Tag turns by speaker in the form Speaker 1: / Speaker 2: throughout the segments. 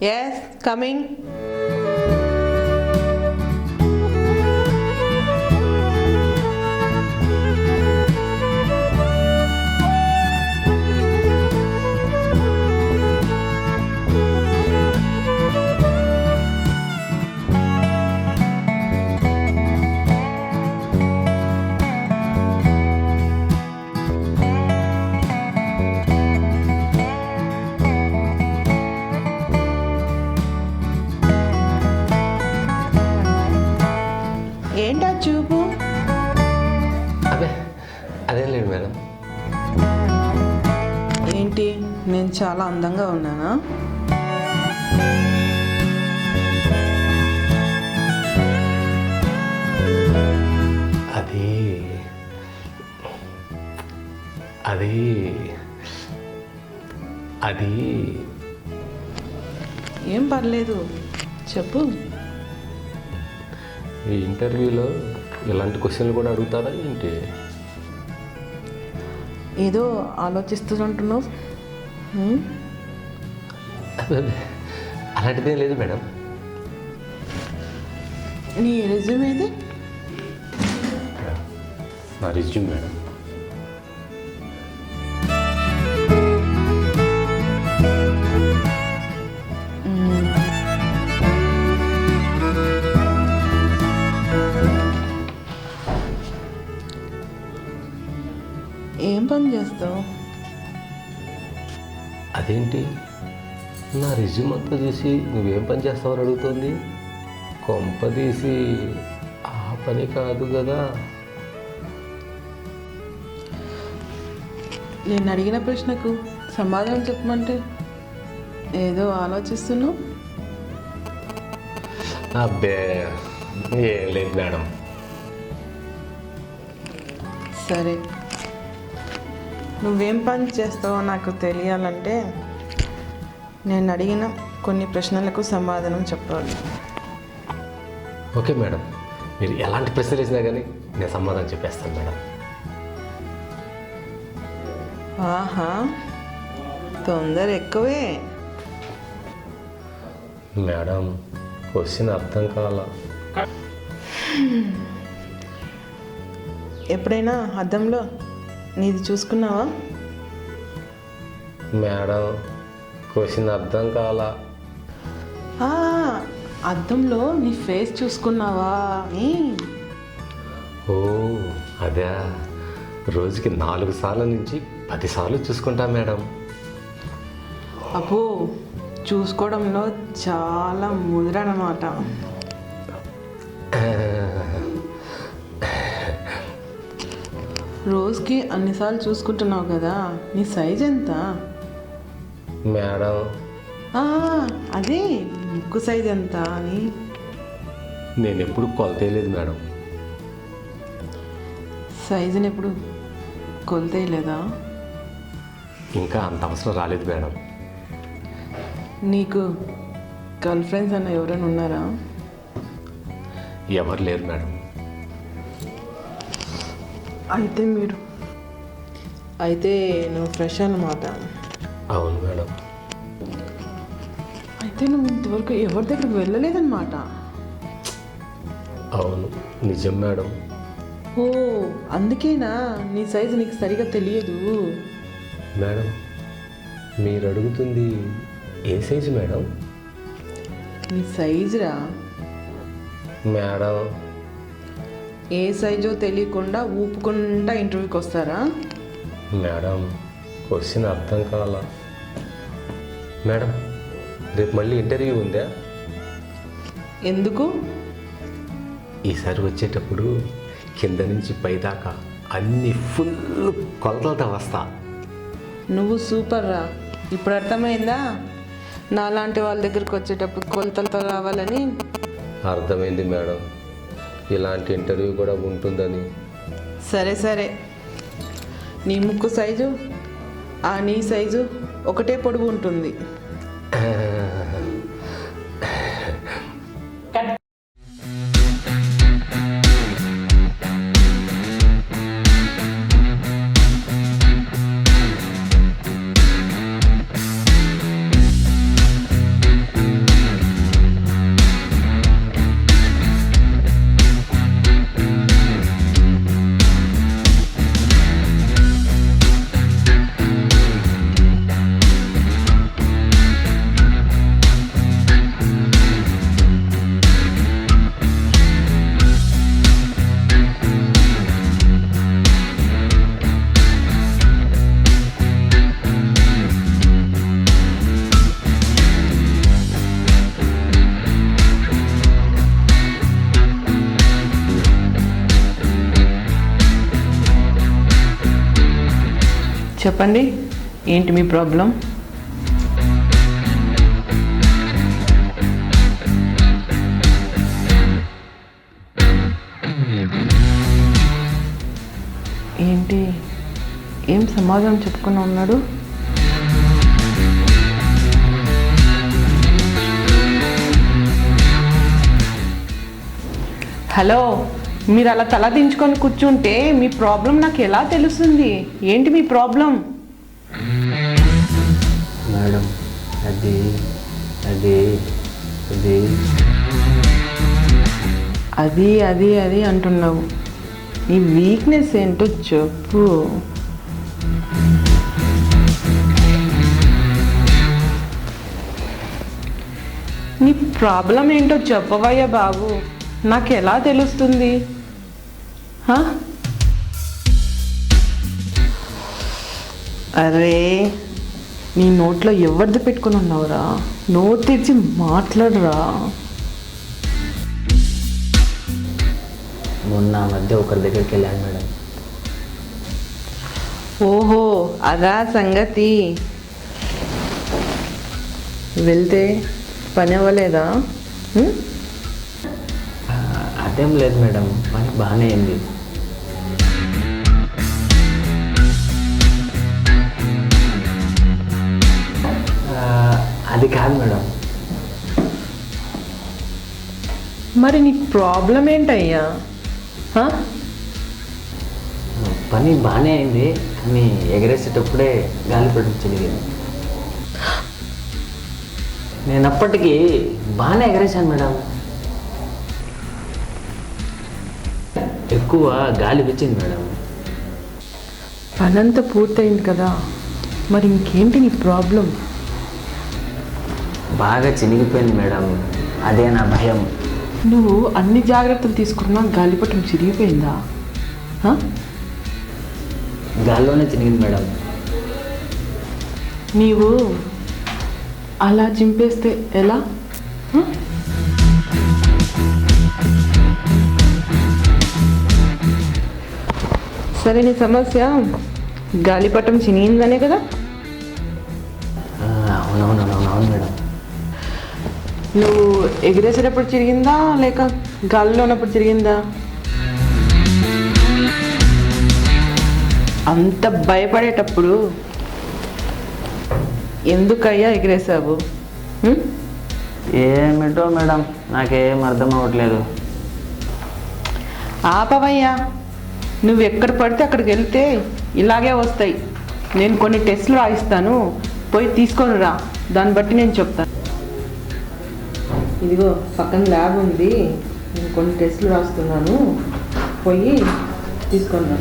Speaker 1: Yes, coming. ఏంటి? నేను చాలా అందంగా ఉన్నానా?
Speaker 2: అది అది అది.
Speaker 1: ఏం పర్లేదు. చెప్పు.
Speaker 2: ఈ ఇంటర్వ్యూలో ఇలాంటి క్వశ్చన్లు కూడా అడుగుతారా ఏంటి?
Speaker 1: ఏదో ఆలోచిస్తుంటున్నావు
Speaker 2: అలాంటిదేం లేదు మేడం.
Speaker 1: నీ రెజ్యూమ్ ఏది
Speaker 2: నా రిజ్యూమ్ మేడం. అదేంటి? నా రిజ్యూమ్ అంతా చూసి నువ్వేం పని చేస్తావని అడుగుతుంది? కొంప తీసి ఆ పని కాదు కదా.
Speaker 1: నేను అడిగిన ప్రశ్నకు సమాధానం చెప్పమంటే ఏదో ఆలోచిస్తున్నావు?
Speaker 2: అబ్బే ఏం లేదు మేడం.
Speaker 1: సరే. నువ్వేం పని చేస్తావో నాకు తెలియాలంటే నేను అడిగిన కొన్ని ప్రశ్నలకు సమాధానం చెప్పాలి.
Speaker 2: Okay madam. మీరు ఎలాంటి ప్రశ్నలు వేసినా కానీ నేను సమాధానం చెప్పేస్తాను మేడం.
Speaker 1: ఆహా తొందర ఎక్కువే.
Speaker 2: మేడం క్వశ్చన్ అర్థం కాల.
Speaker 1: ఎప్పుడైనా అద్దంలో నీది చూసుకున్నావా?
Speaker 2: మేడం క్వశ్చన్ అర్థం కాల?
Speaker 1: అద్దంలో నీ ఫేస్ చూసుకున్నావా? అని
Speaker 2: ఓ అదే. రోజుకి నాలుగు సార్ల నుంచి పది సార్లు చూసుకుంటా మేడం.
Speaker 1: అబ్బో చూసుకోవడంలో చాలా ముదిరనమాట రోజుకి అన్నిసార్లు చూసుకుంటున్నావు కదా? నీ సైజ్ ఎంత?
Speaker 2: మేడం.
Speaker 1: అదే ముక్కు సైజ్ ఎంత అని.
Speaker 2: నేను ఎప్పుడు కొలతేయలేదు మేడం.
Speaker 1: సైజుని ఎప్పుడు కొలితేయలేదా
Speaker 2: ఇంకా అంత అవసరం రాలేదు మేడం.
Speaker 1: నీకు గర్ల్ ఫ్రెండ్స్ అన్న ఎవరైనా ఉన్నారా?
Speaker 2: ఎవరు లేరు మేడం.
Speaker 1: అయితే మీరు. అయితే నువ్వు ఫ్రెష్ అన్నమాట.
Speaker 2: అవును మేడం.
Speaker 1: అయితే నువ్వు ఇంతవరకు ఎవరి దగ్గరికి వెళ్ళలేదన్నమాట?
Speaker 2: అవును నిజం మేడం.
Speaker 1: ఓ అందుకేనా? నీ సైజు నీకు సరిగా తెలియదు.
Speaker 2: మేడం మీరు అడుగుతుంది ఏ సైజు మేడం?
Speaker 1: నీ సైజురా?
Speaker 2: మేడం
Speaker 1: ఏ సైజో తెలియకుండా ఊపుకుంటా ఇంటర్వ్యూకి వస్తారా?
Speaker 2: మేడం క్వశ్చన్ అర్థం కాల. మేడం రేపు మళ్ళీ ఇంటర్వ్యూ ఉందా?
Speaker 1: ఎందుకు?
Speaker 2: ఈసారి వచ్చేటప్పుడు కింద నుంచి పైదాకా అన్ని ఫుల్ కొలతలతో వస్తా.
Speaker 1: నువ్వు సూపర్ రా. ఇప్పుడు అర్థమైందా? నాలాంటి వాళ్ళ దగ్గరికి వచ్చేటప్పుడు కొలతలతో రావాలని.
Speaker 2: అర్థమైంది మేడం. ఇలాంటి ఇంటర్వ్యూ కూడా ఉంటుందని.
Speaker 1: సరే సరే. నీ ముక్కు సైజు ఆ నీ సైజు ఒకటే పొడుగు ఉంటుంది. చెప్పండి. ఏంటి మీ ప్రాబ్లం? ఏంటి? ఏం సమాధానం చెప్పుకుని ఉన్నాడు? హలో? మీరు అలా తల దించుకొని కూర్చుంటే మీ ప్రాబ్లం నాకు ఎలా తెలుస్తుంది? ఏంటి మీ ప్రాబ్లం?
Speaker 3: మేడం అది అది అది.
Speaker 1: అది అది అది అంటున్నావు. నీ వీక్నెస్ ఏంటో చెప్పు. నీ ప్రాబ్లం ఏంటో చెప్పవయ్యా బాబు. నాకు ఎలా తెలుస్తుంది? అరే నీ నోట్లో ఎవరిది పెట్టుకుని ఉన్నావురా? నోట్ తెచ్చి మాట్లాడరా.
Speaker 3: మొన్న మధ్య ఒకరి దగ్గరికి వెళ్ళాను మేడం.
Speaker 1: ఓహో అదా సంగతి. వెళ్తే పని అవ్వలేదా?
Speaker 3: అదేం లేదు మేడం పని బాగానే అయింది. అది కాదు మేడం.
Speaker 1: మరి నీ ప్రాబ్లం ఏంటయ్యా?
Speaker 3: పని బాగానే అయింది కానీ ఎగరేసేటప్పుడే గాలిపటం చిలిగింది నేను అప్పటికి బాగానే ఎగరేశాను మేడం. ఎక్కువ గాలి వచ్చింది మేడం.
Speaker 1: పనంతా పూర్తయింది కదా. మరి ఇంకేంటి నీ ప్రాబ్లం?
Speaker 3: బాగా చినిగిపోయింది మేడం. అదే నా భయం.
Speaker 1: నువ్వు అన్ని జాగ్రత్తలు తీసుకున్నా గాలిపటం చిరిగిపోయిందా?
Speaker 3: గాల్లోనే చినిగింది మేడం.
Speaker 1: నీవు అలా చింపేస్తే ఎలా? సరే నీ సమస్య గాలిపటం చినిగిందనే కదా?
Speaker 3: ఆ, అవునవునవును అవును మేడం.
Speaker 1: నువ్వు ఎగిరేసేటప్పుడు చిరిగిందా లేక గాలిలో ఉన్నప్పుడు చిరిగిందా? అంత భయపడేటప్పుడు ఎందుకయ్యా ఎగిరేసావు?
Speaker 3: ఏమిటో మేడం నాకేం అర్థం అవ్వట్లేదు.
Speaker 1: ఆపవయ్యా. నువ్వు ఎక్కడ పడితే అక్కడికి వెళ్తే ఇలాగే వస్తాయి. నేను కొన్ని టెస్ట్లు రాయిస్తాను. పోయి తీసుకొని రా. దాన్ని బట్టి నేను చెప్తాను ఇదిగో పక్కన ల్యాబ్ ఉంది. నేను కొన్ని టెస్ట్లు రాస్తున్నాను. పోయి తీసుకొని రా.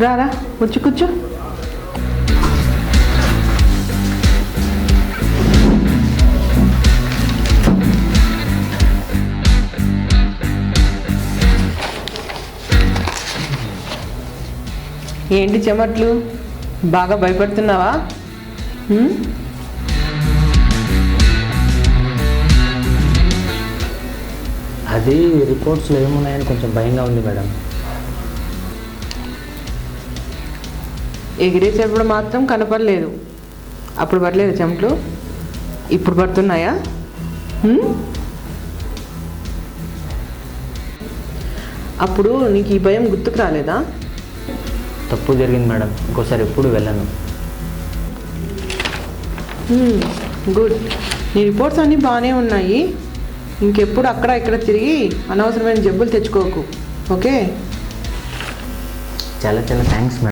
Speaker 1: రారా వచ్చి కూర్చో ఏంటి చెమట్లు? బాగా భయపడుతున్నావా?
Speaker 3: అది రిపోర్ట్స్లో ఏమున్నాయని కొంచెం భయంగా ఉంది మేడం.
Speaker 1: ఎగిరేసేటప్పుడు మాత్రం కనపడలేదు. అప్పుడు పడలేదు చెమట్లు ఇప్పుడు పడుతున్నాయా? అప్పుడు నీకు ఈ భయం గుర్తుకు రాలేదా?
Speaker 3: తప్పు జరిగింది మేడం. ఇంకోసారి ఎప్పుడు వెళ్ళను.
Speaker 1: గుడ్. నీ రిపోర్ట్స్ అన్నీ బాగానే ఉన్నాయి. ఇంకెప్పుడు అక్కడ ఇక్కడ తిరిగి అనవసరమైన జబ్బులు తెచ్చుకోకు. ఓకే?
Speaker 3: చాలా చాలా థ్యాంక్స్ మేడం.